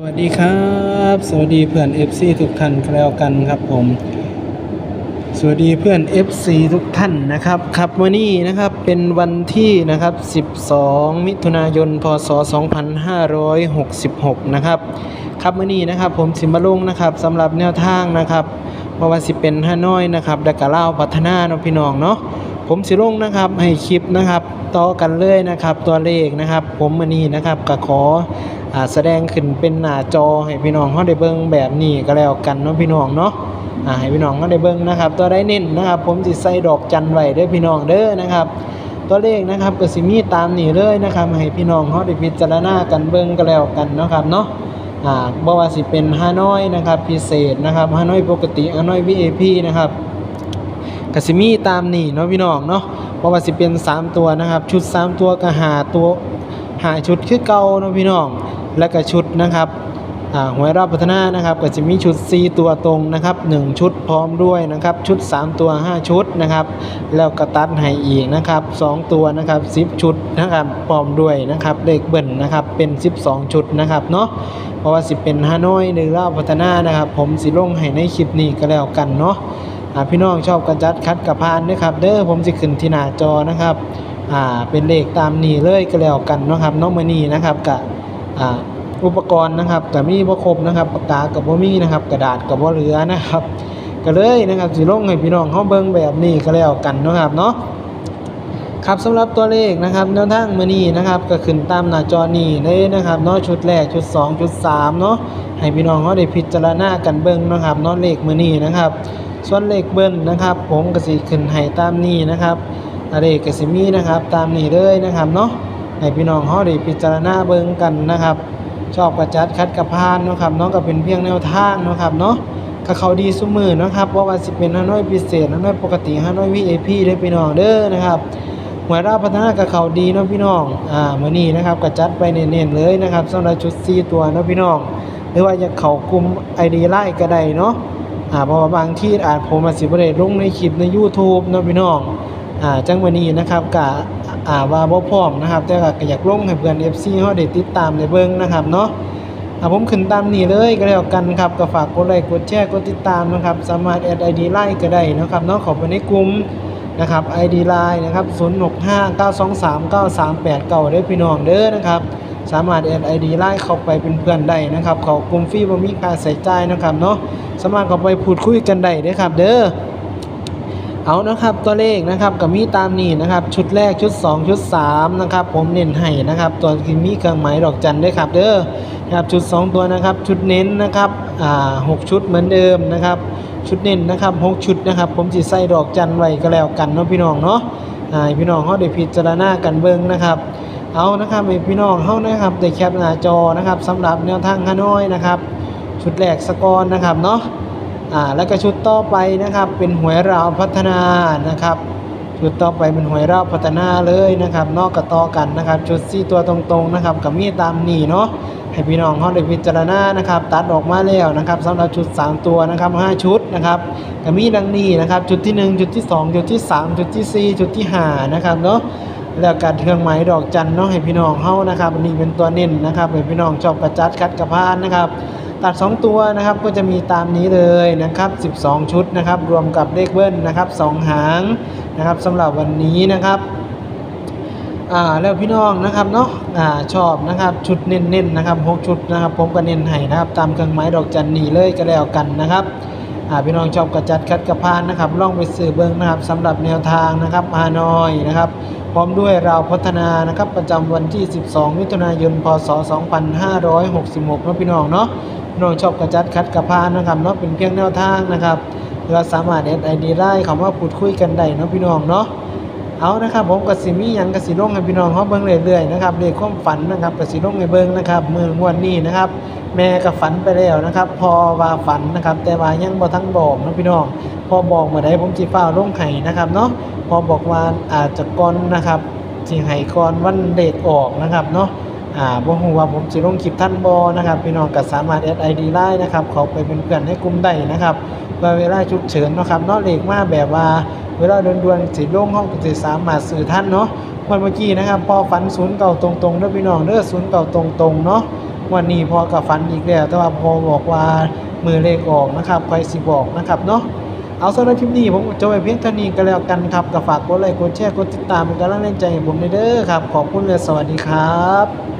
สวัสดีครับ สวัสดีเพื่อน FC ทุกท่านแล้วกันครับผม สวัสดีเพื่อน FC ทุกท่านนะครับครับวันนี้นะครับเป็นวันที่นะครับ 12 มิถุนายน พศ 2566 นะครับครับวันนี้นะครับผมสิมาลงนะครับสำหรับแนวทางนะครับเพราะว่าสิเป็นฮานอยนะครับดักกะเล่าพัฒนาเนาะพี่น้องเนาะผมสิลงนะครับให้คลิปนะครับต่อกันเลยนะครับตัวเลขนะครับ ผมวันนี้นะครับก็ขอ แสดงขึ้นเป็นหน้าจอให้พี่น้องเขาได้เบิ่งแบบนี้ก็แล้วกันเนาะพี่น้องเนาะให้พี่น้องเขาได้เบิ่งนะครับ ตัวได้เน้นนะครับ ผมสิใส่ดอกจันไว้เด้อพี่น้องเด้อนะครับ ตัวเลขนะครับก็สิมีตามนี้เลยนะครับ ให้พี่น้องเขาได้พิจารณากันเบิ่งก็แล้วกันเนาะครับเนาะอ่าว่าสิเป็นฮานอยนะครับพิเศษนะครับฮานอยปกติฮานอย VIP นะครับกสิมีตามนี่เนาะพี่น้องเนาะเพราะว่าสิเป็น 3 ตัวนะครับ ชุด 3 ตัวก็หาตัวหาชุดคือเก่าเนาะพี่น้อง แล้วก็ชุดนะครับหวยรอบพัฒนานะครับก็จะมีชุด 4 ตัวตรงนะครับ 1 ชุดพร้อมด้วยนะครับ ชุด 3 ตัว 5 ชุดนะครับ แล้วก็ตัดให้อีกนะครับ 2 ตัวนะครับ 10 ชุดนะครับพร้อมด้วยนะครับเลขเบิ่นนะครับเป็น 12 ชุดนะครับเนาะเพราะว่าสิเป็นฮานอยหรือรอบพัฒนานะครับ ผมสิลงให้ในคลิปนี้ก็แล้วกันเนาะพี่น้องชอบกระจัดคัดกระพานนะครับ เด้อผมจะขึ้นที่หน้าจอนะครับเป็นเลขตามนี้เลยก็แล้วกันนะครับน้องมือนี้นะครับกับ อุปกรณ์นะครับแต่มีบ่ครบนะครับปากกากับบ่มีนะครับ กระดาษกับบ่เหลือนะครับ ก็เลยนะครับสิลงให้พี่น้องเขาเบิ่งแบบนี้ก็แล้วกันนะครับเนาะครับสำหรับตัวเลขนะครับแนวทางมือนี้นะครับก็ขึ้นตามหน้าจอนี้เลยนะครับเนาะชุดแรกชุดสองชุดสามเนาะให้พี่น้องเขาได้พิจารณากันเบิ่งนะครับเนาะเลขมือนี้นะครับ ส่วนเลขเบิ้ลนะครับ ผมก็สิขึ้นให้ตามนี้นะครับเลขกสิมีนะครับ ตามนี้เลยนะครับเนาะ ให้พี่น้องเฮาได้พิจารณาเบิ่งกันนะครับ ชอบประจัดคัดกระพานเนาะครับเนาะก็เป็นเพียงแนวทางเนาะครับเนาะก็เขาดีซุมือเนาะครับว่าว่าสิเป็นฮานอยพิเศษฮานอยปกติฮานอย VIP เด้พี่น้องเด้อนะครับหวยราพัฒนากับเขาดีเนาะพี่น้องอ่ามื้อนี้นะครับก็จัดไปเน้นๆเลยนะครับสำหรับชุด4ตัวเนาะพี่น้องหรือว่าจะเขากลุ่ม ID ไลน์ก็ได้เนาะอ่าเพราะว่าบางที่อาจผมอาจสิบ่ได้ลงในคลิปใน YouTube เนาะพี่น้องอ่าจังวันนี้นะครับกะ อ่าว่าบ่พร้อมนะครับ แต่ก็อยากลงให้เพื่อน FC เฮาได้ติดตามได้เบิ่งนะครับเนาะอ่าผมขึ้นตามนี้เลยก็แล้วกันครับก็ฝากกดไลค์กดแชร์กดติดตามนะครับ สามารถแอด ID ไลน์ก็ได้นะครับเนาะเข้าไปในกลุ่มนะครับ ID ไลน์นะครับ0659239389เด้พี่น้องเด้อนะครับสามารถแอด ID ไลน์เข้าไปเป็นเพื่อนได้นะครับเขากลุ่มฟรีบ่มีค่าใช้จ่ายนะครับเนาะสามารถเข้าไปพูดคุยกันได้เด้อครับ เด้อ เอานะครับตัวเลขนะครับก็มีตามนี้นะครับ ชุดแรกชุด 2 ชุด3นะครับผมเน้นให้นะครับ ตัวที่มีเครื่องหมายดอกจันได้ครับเด้อครับชุด 2 ตัวนะครับ ชุดเน้นนะครับอ่าหกชุดเหมือนเดิมนะครับ ชุดเน้นนะครับหกชุดนะครับ ผมสิใส่ดอกจันไว้ก็แล้วกันเนาะพี่น้องเนาะอ่าพี่น้องเขาได้พิจารณากันเบิ่งนะครับเอานะครับให้พี่น้องเขานะครับได้แคปหน้าจอนะครับสำหรับแนวทางฮานอยนะครับ ชุดแรกสกอร์นะครับเนาะ อ่าแล้วก็ชุดต่อไปนะครับ เป็นหวยราวพัฒนานะครับ ชุดต่อไปเป็นหวยราวพัฒนาเลยนะครับ นอกกับต่อกันนะครับ ชุดสี่ตัวตรงๆนะครับกับมีตามนี่เนาะให้พี่น้องเขาได้พิจารณานะครับ ตัดออกมาแล้วนะครับสำหรับชุด 3 ตัวนะครับ 5 ชุดนะครับก็มีดังนี้นะครับจุดที่1จุดที่ 2 จุดที่ 3 จุดที่ 4 จุดที่5นะครับเนาะแล้วการเครื่องหมายดอกจันเนาะให้พี่น้องเขานะครับอันนี้เป็นตัวเน้นนะครับให้พี่น้องชอบกระจัดคัดกระพานนะครับ ตัด 2 ตัวนะครับก็จะมีตามนี้เลยนะครับ 12 ชุดนะครับ รวมกับเลขเบิ้ลนะครับ2หางนะครับสำหรับวันนี้นะครับอ่าแล้วพี่น้องนะครับเนาะอ่าชอบนะครับชุดเน้นๆนะครับ6ชุดนะครับ ผมก็เน้นให้นะครับ ตามเครื่องหมายดอกจันนี่เลยก็แล้วกันนะครับอ่าพี่น้องชอบกระจัดคัดกระพานนะครับล่องไปซื้อเบิ้องนะครับสำหรับแนวทางนะครับฮานอยนะครับ พร้อมด้วยเราวพัฒนานะครับประจำวันที่ 12 มิถุนายน พศ 2566นะพี่น้องเนาะน้องชอบกระจัดคัดกระพานนะครับเนาะเป็นเพียงแนวทางนะครับเราสามารถเอดไอดีได้คำว่าพูดคุยกันได้นะพี่น้องเนาะ เอานะครับผมกสิมียังกสิลงให้พี่น้องเขาเบิ่งเรื่อยๆนะครับเลขความฝันนะครับกสิลงให้เบิ่งนะครับมืองวดนี้นะครับ แม่ก็ฝันไปแล้วนะครับ พอว่าฝันนะครับ แต่ว่ายังบ่ทั้งบอกนะพี่น้อง พอบอกเมื่อใดผมจีฟ้าวลงไห้นะครับเนาะพอบอกว่าอาจจะก่อนนะครับสีไห้ก่อนวันเดทออกนะครับเนาะ อ่าบ่ฮู้ว่าผมสิลงคลิปท่านบ่นะครับพี่น้องก็สามารถแอด ID ไลน์นะครับเขาไปเป็นเพื่อนในกลุ่มได้นะครับเพื่อเวลาฉุกเฉินเนาะครับเนาะเลขมาแบบว่าเวลาด่วนๆสิลงห้องก็สิสามารถสื่อท่านเนาะวันเมื่อกี้นะครับพอฝันศูนย์เก่าตรงๆเด้อพี่น้องเด้อศูนย์เก่าตรงๆเนาะวันนี้พอกับฟันอีกแล้วแต่ว่าพอบอกว่ามือเลขออกนะครับคอยสิบอกนะครับเนาะเอาสำหรับคลิปนี้ผมจะไปเพียงเท่านี้ก็แล้วกันครับก็ฝากกดไลค์กดแชร์กดติดตามเป็นกำลังใจให้ผมเด้อครับ ขอบคุณและสวัสดีครับ